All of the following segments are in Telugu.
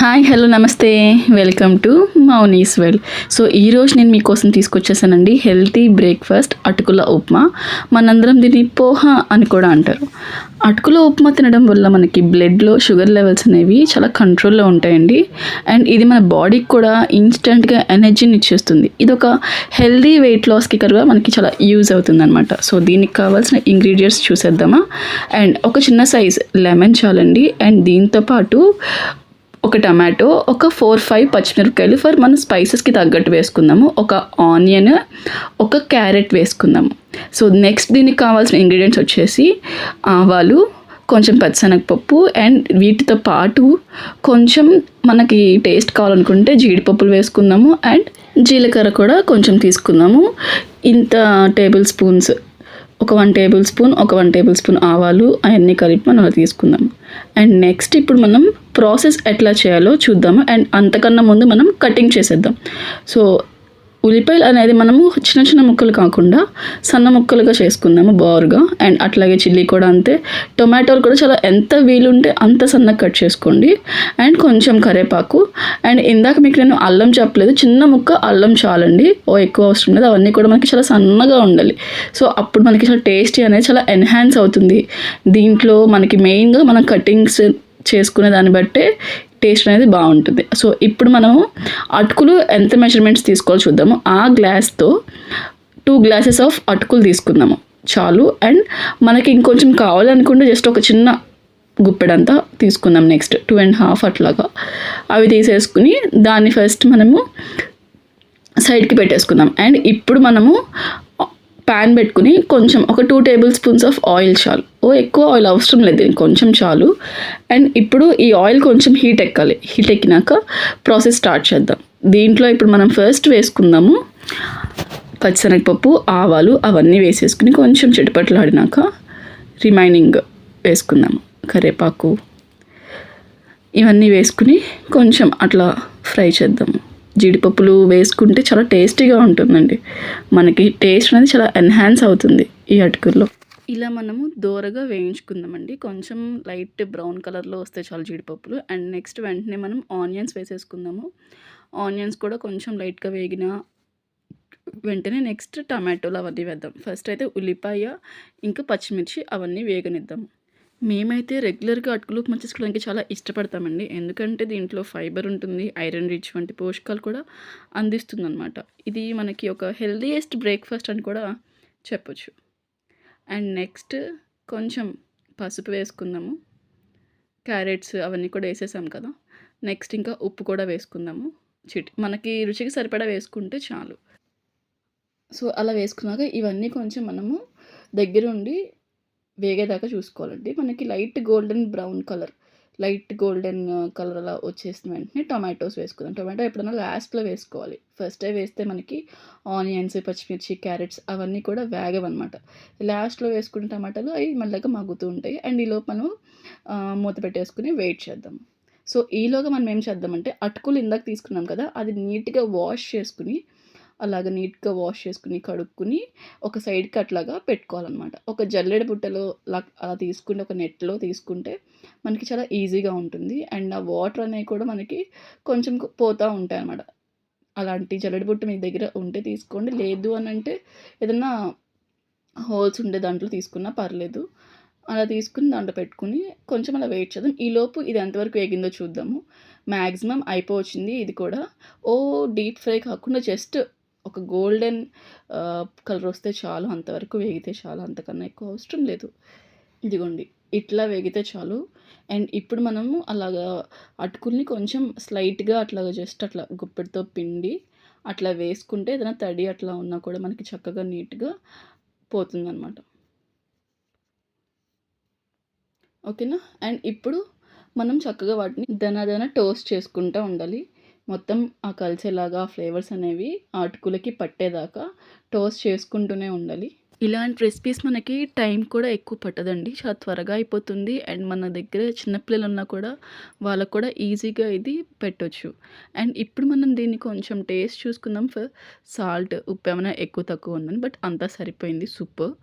హాయ్ హలో నమస్తే. Welcome to Mounis well so ఈరోజు నేను మీకోసం తీసుకొచ్చేసానండి హెల్తీ బ్రేక్ఫాస్ట్ అటుకుల ఉప్మా. మనందరం దీన్ని పోహ అని కూడా అంటారు. అటుకుల ఉప్మా తినడం వల్ల మనకి బ్లడ్లో షుగర్ లెవెల్స్ అనేవి చాలా కంట్రోల్లో ఉంటాయండి. అండ్ ఇది మన బాడీకి కూడా ఇన్స్టెంట్గా ఎనర్జీని ఇచ్చేస్తుంది. ఇది ఒక హెల్దీ వెయిట్ లాస్కి కనుక మనకి చాలా యూజ్ అవుతుంది అనమాట సో దీనికి కావాల్సిన ఇంగ్రీడియంట్స్ చూసేద్దామా. అండ్ ఒక చిన్న సైజ్ లెమన్ చాలండి. అండ్ దీంతో పాటు ఒక టమాటో ఒక ఫోర్ ఫైవ్ పచ్చిమిరపకాయలు ఫర్ మన స్పైసెస్కి తగ్గట్టు వేసుకుందాము. ఒక ఆనియన్ ఒక క్యారెట్ వేసుకుందాము. సో నెక్స్ట్ దీనికి కావాల్సిన ఇంగ్రీడియంట్స్ వచ్చేసి ఆవాలు కొంచెం పచ్చనగపప్పు అండ్ వీటితో పాటు కొంచెం మనకి టేస్ట్ కావాలనుకుంటే జీడిపప్పులు వేసుకుందాము అండ్ జీలకర్ర కూడా కొంచెం తీసుకుందాము. ఇంత టేబుల్ స్పూన్స్ ఒక వన్ టేబుల్ స్పూన్ ఒక వన్ టేబుల్ స్పూన్ ఆవాలు అవన్నీ కలిపి మనం అలా తీసుకుందాం. అండ్ నెక్స్ట్ ఇప్పుడు మనం ప్రాసెస్ ఎట్లా చేయాలో చూద్దాము. అండ్ అంతకన్నా ముందు మనం కటింగ్ చేసేద్దాం. సో ఉల్లిపాయలు అనేది మనము చిన్న చిన్న ముక్కలు కాకుండా సన్న ముక్కలుగా చేసుకుందాము బోర్గా. అండ్ అట్లాగే చిల్లీ కూడా అంతే. టొమాటోలు కూడా చాలా ఎంత వీలుంటే అంత సన్నగా కట్ చేసుకోండి. అండ్ కొంచెం కరేపాకు. అండ్ ఇందాక మీకు నేను అల్లం చెప్పలేదు చిన్న ముక్క అల్లం చాలండి. ఓ ఎక్కువ అవసరం లేదు అవన్నీ కూడా మనకి చాలా సన్నగా ఉండాలి. సో అప్పుడు మనకి చాలా టేస్టీ అనేది చాలా ఎన్హాన్స్ అవుతుంది. దీంట్లో మనకి మెయిన్గా మనం కటింగ్స్ చేసుకునే దాన్ని బట్టే టేస్ట్ అనేది బాగుంటుంది. సో ఇప్పుడు మనము అటుకులు ఎంత మెజర్మెంట్స్ తీసుకోవాలో చూద్దాము. ఆ గ్లాస్తో టూ గ్లాసెస్ ఆఫ్ అటుకులు తీసుకుందాము చాలు. అండ్ మనకి ఇంకొంచెం కావాలనుకుంటే జస్ట్ ఒక చిన్న గుప్పెడంతా తీసుకుందాం నెక్స్ట్ టూ అండ్ హాఫ్ అట్లాగా. అవి తీసేసుకుని దాన్ని ఫస్ట్ మనము సైడ్కి పెట్టేసుకుందాం. అండ్ ఇప్పుడు మనము ప్యాన్ పెట్టుకుని కొంచెం ఒక two tablespoons of oil చాలు. ఓ ఎక్కువ ఆయిల్ అవసరం లేదు దీనికి కొంచెం చాలు. అండ్ ఇప్పుడు ఈ ఆయిల్ కొంచెం హీట్ ఎక్కాలి. హీట్ ఎక్కినాక ప్రాసెస్ స్టార్ట్ చేద్దాం. దీంట్లో ఇప్పుడు మనం ఫస్ట్ వేసుకుందాము. పచ్చిశనగపప్పు ఆవాలు అవన్నీ వేసేసుకుని కొంచెం చిటపట్లాడినాక రిమైనింగ్ వేసుకుందాము. కరివేపాకు ఇవన్నీ వేసుకుని కొంచెం అట్లా ఫ్రై చేద్దాము. జీడిపప్పులు వేసుకుంటే చాలా టేస్టీగా ఉంటుందండి. మనకి టేస్ట్ అనేది చాలా ఎన్హాన్స్ అవుతుంది ఈ అటుకుల్లో. ఇలా మనము దోరగా వేయించుకుందామండి. కొంచెం లైట్ బ్రౌన్ కలర్లో వస్తే చాలు జీడిపప్పులు. అండ్ నెక్స్ట్ వెంటనే మనం ఆనియన్స్ వేసేసుకుందాము. ఆనియన్స్ కూడా కొంచెం లైట్గా వేగిన వెంటనే నెక్స్ట్ టమాటోలు అవన్నీ వేద్దాం. ఫస్ట్ అయితే ఉల్లిపాయ ఇంకా పచ్చిమిర్చి అవన్నీ వేగనిద్దాము. మేమైతే రెగ్యులర్గా అటుకులు ఉప్మా చేసుకోవడానికి చాలా ఇష్టపడతామండి. ఎందుకంటే దీంట్లో ఫైబర్ ఉంటుంది ఐరన్ రిచ్ వంటి పోషకాలు కూడా అందిస్తుంది అనమాట ఇది మనకి ఒక హెల్దీయెస్ట్ బ్రేక్ఫాస్ట్ అని కూడా చెప్పొచ్చు. అండ్ నెక్స్ట్ కొంచెం పసుపు వేసుకుందాము. క్యారెట్స్ అవన్నీ కూడా వేసేసాం కదా. నెక్స్ట్ ఇంకా ఉప్పు కూడా వేసుకుందాము. చిట్ మనకి రుచికి సరిపడా వేసుకుంటే చాలు. సో అలా వేసుకున్నాక ఇవన్నీ కొంచెం మనము దగ్గరుండి వేగేదాకా చూసుకోవాలండి. మనకి light golden brown colour light golden colour అలా వచ్చేసిన వెంటనే టొమాటోస్ వేసుకుందాం. టొమాటో ఎప్పుడైనా లాస్ట్లో వేసుకోవాలి. ఫస్టే వేస్తే మనకి ఆనియన్స్ పచ్చిమిర్చి క్యారెట్స్ అవన్నీ కూడా వేగవన్నమాట. లాస్ట్లో వేసుకున్న టమాటాలు అవి మళ్ళీగా మగ్గుతూ ఉంటాయి. అండ్ ఈలోపు మనం మూత పెట్టేసుకుని వెయిట్ చేద్దాం. సో ఈలోగా మనం ఏం చేద్దామంటే అటుకులు ఇందాక తీసుకున్నాం కదా అది నీట్గా వాష్ చేసుకుని అలాగ నీట్గా వాష్ చేసుకుని కడుక్కుని ఒక సైడ్కి అట్లాగా పెట్టుకోవాలన్నమాట. ఒక జల్లెడ బుట్టలో అలా తీసుకుంటే ఒక నెట్లో తీసుకుంటే మనకి చాలా ఈజీగా ఉంటుంది. అండ్ ఆ వాటర్ అనేవి కూడా మనకి కొంచెం పోతూ ఉంటాయి అన్నమాట అలాంటి జల్లెడ బుట్ట మీ దగ్గర ఉంటే తీసుకోండి. లేదు అని అంటే ఏదన్నా హోల్స్ ఉండే దాంట్లో తీసుకున్నా పర్లేదు. అలా తీసుకుని దాంట్లో పెట్టుకుని కొంచెం అలా వెయిట్ చేద్దాం. ఈలోపు ఇది ఎంతవరకు వేగిందో చూద్దాము. మ్యాక్సిమం అయిపోవచ్చింది ఇది కూడా. ఓ డీప్ ఫ్రై కాకుండా జస్ట్ ఒక గోల్డెన్ కలర్ వస్తే చాలు అంతవరకు వేగితే చాలు అంతకన్నా ఎక్కువ అవసరం లేదు. ఇదిగోండి ఇట్లా వేగితే చాలు. అండ్ ఇప్పుడు మనము అలాగా అటుకుల్ని కొంచెం స్లైట్గా అట్లా జస్ట్ అట్లా గుప్పెడితో పిండి అట్లా వేసుకుంటే ఏదైనా తడి అట్లా ఉన్నా కూడా మనకి చక్కగా నీట్గా పోతుందన్నమాట. ఓకేనా? అండ్ ఇప్పుడు మనం చక్కగా వాటిని దనదన టోస్ట్ చేసుకుంటూ ఉండాలి. మొత్తం ఆ కలిసేలాగా ఫ్లేవర్స్ అనేవి అటుకులకి పట్టేదాకా టోస్ట్ చేసుకుంటూనే ఉండాలి. ఇలాంటి రెసిపీస్ మనకి టైం కూడా ఎక్కువ పట్టదండి. చాలా త్వరగా అయిపోతుంది. అండ్ మన దగ్గర చిన్నపిల్లలు ఉన్నా కూడా వాళ్ళకు కూడా ఈజీగా ఇది పెట్టొచ్చు. అండ్ ఇప్పుడు మనం దీన్ని కొంచెం టేస్ట్ చూసుకుందాం. ఫర్ సాల్ట్ ఉప్పు ఏమైనా ఎక్కువ తక్కువ ఉందని. బట్ అంతా సరిపోయింది. సూపర్.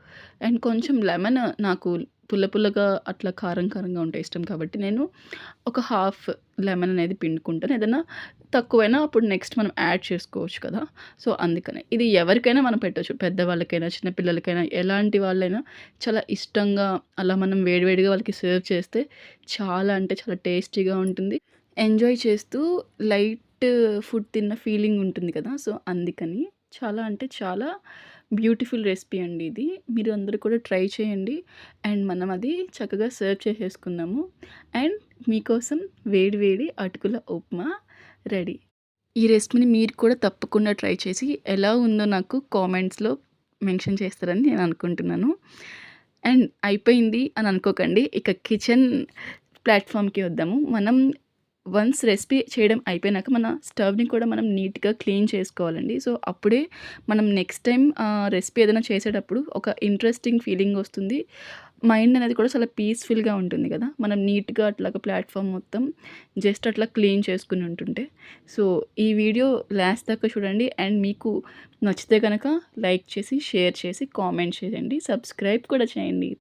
అండ్ కొంచెం లెమన్ నాకు పుల్ల పుల్లగా అట్లా కారం కారంగా ఉంటే ఇష్టం. కాబట్టి నేను ఒక హాఫ్ లెమన్ అనేది పిండుకుంటాను. ఏదైనా తక్కువైనా అప్పుడు నెక్స్ట్ మనం యాడ్ చేసుకోవచ్చు కదా. సో అందుకనే. ఇది ఎవరికైనా మనం పెట్టవచ్చు పెద్దవాళ్ళకైనా చిన్నపిల్లలకైనా ఎలాంటి వాళ్ళైనా చాలా ఇష్టంగా అలా మనం వేడివేడిగా వాళ్ళకి సర్వ్ చేస్తే చాలా అంటే చాలా టేస్టీగా ఉంటుంది. ఎంజాయ్ చేస్తూ లైట్ ఫుడ్ తిన్న ఫీలింగ్ ఉంటుంది కదా. సో అందుకని చాలా అంటే చాలా బ్యూటిఫుల్ రెసిపీ అండి ఇది. మీరు అందరూ కూడా ట్రై చేయండి. అండ్ మనం అది చక్కగా సర్వ్ చేసేసుకుందాము. అండ్ మీకోసం వేడి వేడి అటుకుల ఉప్మా రెడీ. ఈ రెసిపీని మీరు కూడా తప్పకుండా ట్రై చేసి ఎలా ఉందో నాకు కామెంట్స్లో మెన్షన్ చేస్తారని నేను అనుకుంటున్నాను. అండ్ అయిపోయింది అని అనుకోకండి. ఇక కిచెన్ ప్లాట్ఫామ్కి వద్దాము. మనం వన్స్ రెసిపీ చేయడం అయిపోయినాక మన స్టవ్ని కూడా మనం నీట్గా క్లీన్ చేసుకోవాలండి. సో అప్పుడే మనం నెక్స్ట్ టైం రెసిపీ ఏదైనా చేసేటప్పుడు ఒక ఇంట్రెస్టింగ్ ఫీలింగ్ వస్తుంది. మైండ్ అనేది కూడా చాలా పీస్ఫుల్గా ఉంటుంది కదా. మనం నీట్గా అట్లా ప్లాట్ఫామ్ మొత్తం జస్ట్ అట్లా క్లీన్ చేసుకుని ఉంటుంటే. సో ఈ వీడియో లాస్ట్ దాకా చూడండి. అండ్ మీకు నచ్చితే కనుక లైక్ చేసి షేర్ చేసి కామెంట్ చేయండి. సబ్స్క్రైబ్ కూడా చేయండి.